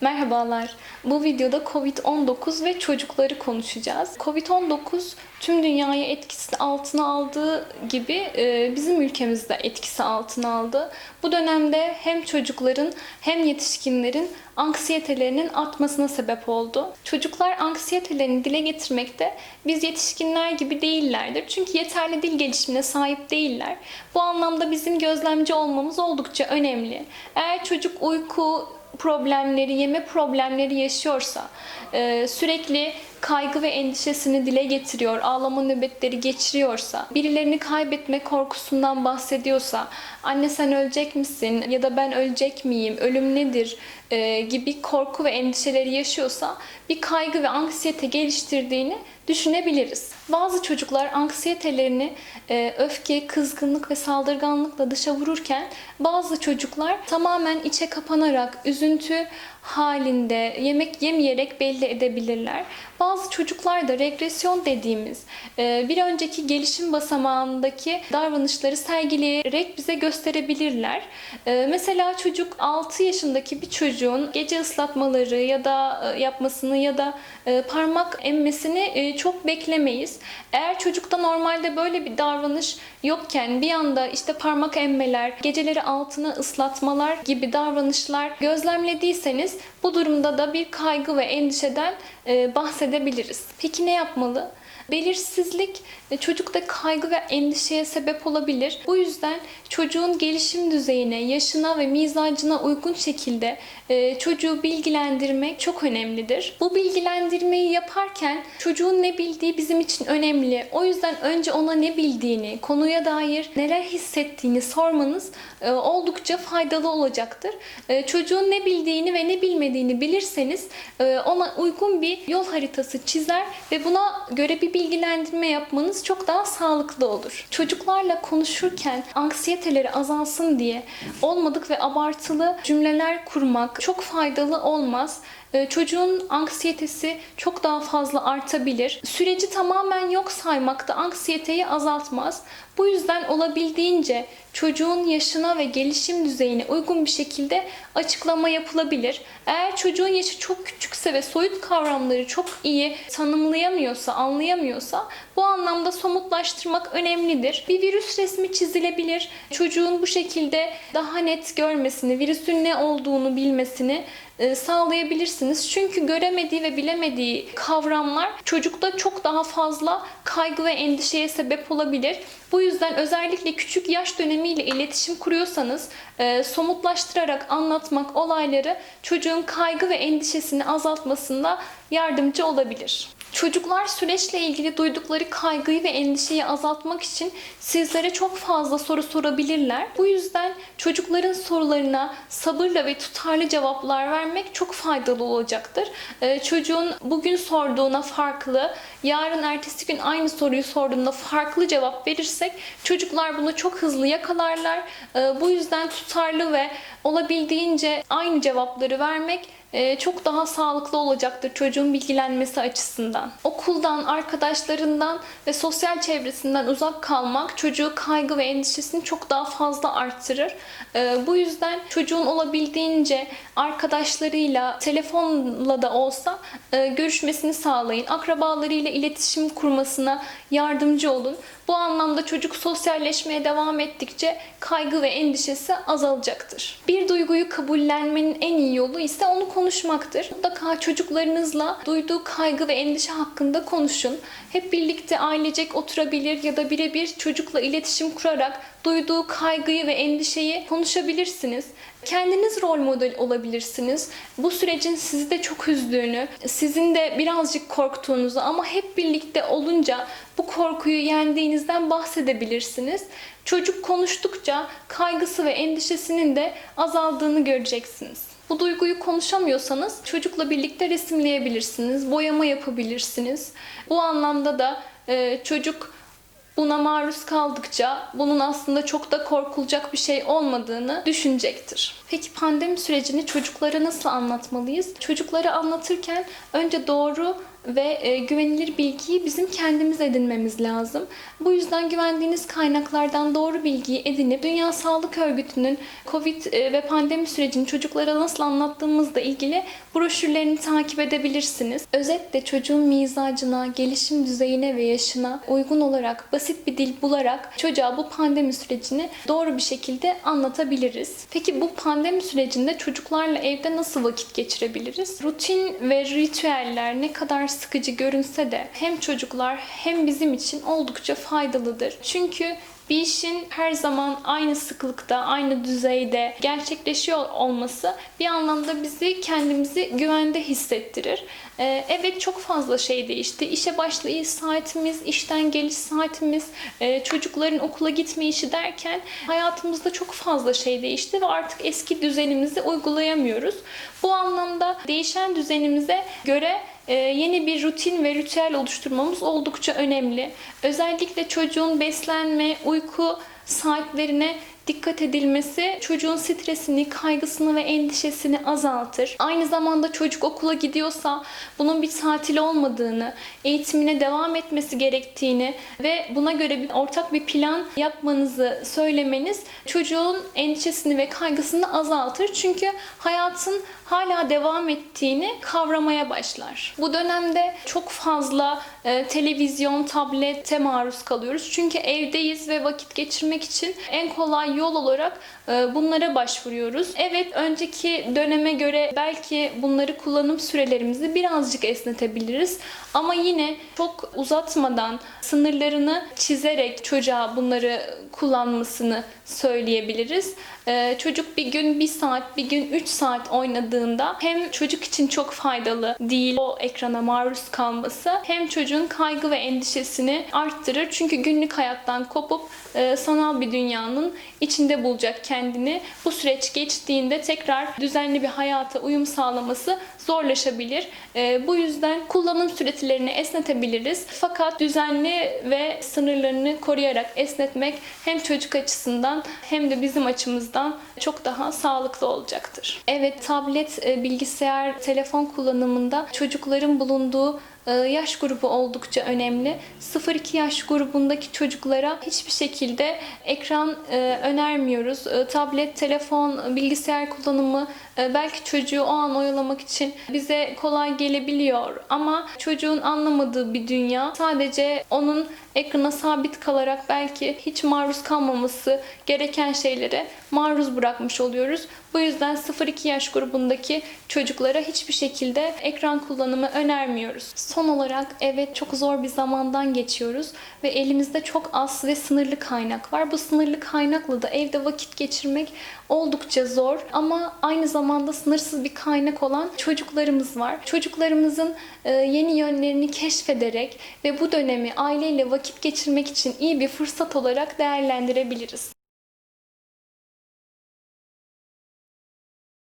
Merhabalar. Bu videoda Covid-19 ve çocukları konuşacağız. Covid-19 tüm dünyayı etkisi altına aldığı gibi e, bizim ülkemizde etkisi altına aldı. Bu dönemde hem çocukların hem yetişkinlerin anksiyetelerinin artmasına sebep oldu. Çocuklar anksiyetelerini dile getirmekte biz yetişkinler gibi değillerdir. Çünkü yeterli dil gelişimine sahip değiller. Bu anlamda bizim gözlemci olmamız oldukça önemli. Eğer çocuk uyku problemleri, yeme problemleri yaşıyorsa, e, sürekli kaygı ve endişesini dile getiriyor, ağlama nöbetleri geçiriyorsa, birilerini kaybetme korkusundan bahsediyorsa, anne sen ölecek misin? ya da ben ölecek miyim, ölüm nedir? e, gibi korku ve endişeleri yaşıyorsa bir kaygı ve anksiyete geliştirdiğini düşünebiliriz. Bazı çocuklar anksiyetelerini e, öfke, kızgınlık ve saldırganlıkla dışa vururken bazı çocuklar tamamen içe kapanarak, üzüntü halinde yemek yemeyerek belli edebilirler. Bazı çocuklar da regresyon dediğimiz e, bir önceki gelişim basamağındaki davranışları sergileyerek bize gösterebilirler. E, Mesela çocuk 6 yaşındaki bir çocuğun gece ıslatmaları ya da yapmasını ya da parmak emmesini çok beklemeyiz. Eğer çocukta normalde böyle bir davranış yokken bir anda işte parmak emmeler, geceleri altına ıslatmalar gibi davranışlar gözlemlediyseniz bu durumda da bir kaygı ve endişeden e, bahsedebiliriz. Peki ne yapmalı? Belirsizlik e, çocukta kaygı ve endişeye sebep olabilir. Bu yüzden çocuğun gelişim düzeyine, yaşına ve mizacına uygun şekilde e, çocuğu bilgilendirmek çok önemlidir. Bu bilgilendirmeyi yaparken çocuğun ne bildiği bizim için önemli. O yüzden önce ona ne bildiğini, konuya dair neler hissettiğini sormanız e, oldukça faydalı olacaktır. Çocuğun ne bildiğini ve ne bilmediğini bilirseniz ona uygun bir yol haritası çizer ve buna göre bir bilgilendirme yapmanız çok daha sağlıklı olur. Çocuklarla konuşurken anksiyeteleri azalsın diye olmadık ve abartılı cümleler kurmak çok faydalı olmaz. Ee, Çocuğun anksiyetesi çok daha fazla artabilir. Süreci tamamen yok saymak da anksiyeteyi azaltmaz. Bu yüzden olabildiğince çocuğun yaşına ve gelişim düzeyine uygun bir şekilde açıklama yapılabilir. Eğer çocuğun yaşı çok küçükse ve soyut kavramları çok iyi tanımlayamıyorsa, anlayamıyorsa bu anlamda somutlaştırmak önemlidir. Bir virüs resmi çizilebilir. Çocuğun bu şekilde daha net görmesini, virüsün ne olduğunu bilmesini sağlayabilirsiniz. Çünkü göremediği ve bilemediği kavramlar çocukta çok daha fazla kaygı ve endişeye sebep olabilir. Bu yüzden özellikle küçük yaş dönemiyle iletişim kuruyorsanız e, somutlaştırarak anlatmak olayları çocuğun kaygı ve endişesini azaltmasında yardımcı olabilir. Çocuklar süreçle ilgili duydukları kaygıyı ve endişeyi azaltmak için sizlere çok fazla soru sorabilirler. Bu yüzden çocukların sorularına sabırla ve tutarlı cevaplar vermek çok faydalı olacaktır. Ee, çocuğun bugün sorduğuna farklı, yarın ertesi gün aynı soruyu sorduğunda farklı cevap verirsek çocuklar bunu çok hızlı yakalarlar. Ee, bu yüzden tutarlı ve olabildiğince aynı cevapları vermek çok daha sağlıklı olacaktır çocuğun bilgilenmesi açısından. Okuldan, arkadaşlarından ve sosyal çevresinden uzak kalmak çocuğu kaygı ve endişesini çok daha fazla arttırır. E, Bu yüzden çocuğun olabildiğince arkadaşlarıyla, telefonla da olsa e, görüşmesini sağlayın. Akrabalarıyla iletişim kurmasına yardımcı olun. Bu anlamda çocuk sosyalleşmeye devam ettikçe kaygı ve endişesi azalacaktır. Bir duyguyu kabullenmenin en iyi yolu ise onu konuşmaktır. Mutlaka çocuklarınızla duyduğu kaygı ve endişe hakkında konuşun. Hep birlikte ailecek oturabilir ya da birebir çocukla iletişim kurarak duyduğu kaygıyı ve endişeyi konuşabilirsiniz. Kendiniz rol model olabilirsiniz. Bu sürecin sizi de çok üzdüğünü, sizin de birazcık korktuğunuzu ama hep birlikte olunca bu korkuyu yendiğinizden bahsedebilirsiniz. Çocuk konuştukça kaygısı ve endişesinin de azaldığını göreceksiniz. Bu duyguyu konuşamıyorsanız çocukla birlikte resimleyebilirsiniz, boyama yapabilirsiniz. Bu anlamda da e, çocuk buna maruz kaldıkça bunun aslında çok da korkulacak bir şey olmadığını düşünecektir. Peki pandemi sürecini çocuklara nasıl anlatmalıyız? Çocuklara anlatırken önce doğru ve e, güvenilir bilgiyi bizim kendimiz edinmemiz lazım. Bu yüzden güvendiğiniz kaynaklardan doğru bilgiyi edinip Dünya Sağlık Örgütü'nün Covid e, ve pandemi sürecini çocuklara nasıl anlattığımızla ilgili broşürlerini takip edebilirsiniz. Özetle çocuğun mizacına, gelişim düzeyine ve yaşına uygun olarak basit bir dil bularak çocuğa bu pandemi sürecini doğru bir şekilde anlatabiliriz. Peki bu pandemi sürecinde çocuklarla evde nasıl vakit geçirebiliriz? Rutin ve ritüeller ne kadar sıkıcı görünse de hem çocuklar hem bizim için oldukça faydalıdır. Çünkü bir işin her zaman aynı sıklıkta, aynı düzeyde gerçekleşiyor olması bir anlamda bizi kendimizi güvende hissettirir. Ee, evet çok fazla şey değişti. İşe başlayış saatimiz, işten geliş saatimiz, e, çocukların okula gitme işi derken hayatımızda çok fazla şey değişti ve artık eski düzenimizi uygulayamıyoruz. Bu anlamda değişen düzenimize göre yeni bir rutin ve ritüel oluşturmamız oldukça önemli. Özellikle çocuğun beslenme, uyku saatlerine dikkat edilmesi çocuğun stresini, kaygısını ve endişesini azaltır. Aynı zamanda çocuk okula gidiyorsa bunun bir tatil olmadığını, eğitimine devam etmesi gerektiğini ve buna göre bir ortak bir plan yapmanızı söylemeniz çocuğun endişesini ve kaygısını azaltır. Çünkü hayatın hala devam ettiğini kavramaya başlar. Bu dönemde çok fazla e, televizyon, tablete maruz kalıyoruz. Çünkü evdeyiz ve vakit geçirmek için en kolay yol olarak e, bunlara başvuruyoruz. Evet önceki döneme göre belki bunları kullanım sürelerimizi birazcık esnetebiliriz. Ama yine çok uzatmadan sınırlarını çizerek çocuğa bunları kullanmasını söyleyebiliriz. Ee, çocuk bir gün bir saat, bir gün 3 saat oynadığında hem çocuk için çok faydalı değil o ekrana maruz kalması hem çocuğun kaygı ve endişesini arttırır. Çünkü günlük hayattan kopup e, sanal bir dünyanın içinde bulacak kendini. Bu süreç geçtiğinde tekrar düzenli bir hayata uyum sağlaması zorlaşabilir. E, bu yüzden kullanım süreçlerini esnetebiliriz. Fakat düzenli ve sınırlarını koruyarak esnetmek hem çocuk açısından hem de bizim açımızdan çok daha sağlıklı olacaktır. Evet, tablet, e, bilgisayar, telefon kullanımında çocukların bulunduğu yaş grubu oldukça önemli. 0-2 yaş grubundaki çocuklara hiçbir şekilde ekran e, önermiyoruz. E, Tablet, telefon, bilgisayar kullanımı e, belki çocuğu o an oyalamak için bize kolay gelebiliyor ama çocuğun anlamadığı bir dünya. Sadece onun ekrana sabit kalarak belki hiç maruz kalmaması gereken şeylere maruz bırakmış oluyoruz. Bu yüzden 0-2 yaş grubundaki çocuklara hiçbir şekilde ekran kullanımı önermiyoruz. Son olarak evet çok zor bir zamandan geçiyoruz ve elimizde çok az ve sınırlı kaynak var. Bu sınırlı kaynakla da evde vakit geçirmek oldukça zor ama aynı zamanda sınırsız bir kaynak olan çocuklarımız var. Çocuklarımızın e, yeni yönlerini keşfederek ve bu dönemi aileyle vakit geçirmek için iyi bir fırsat olarak değerlendirebiliriz.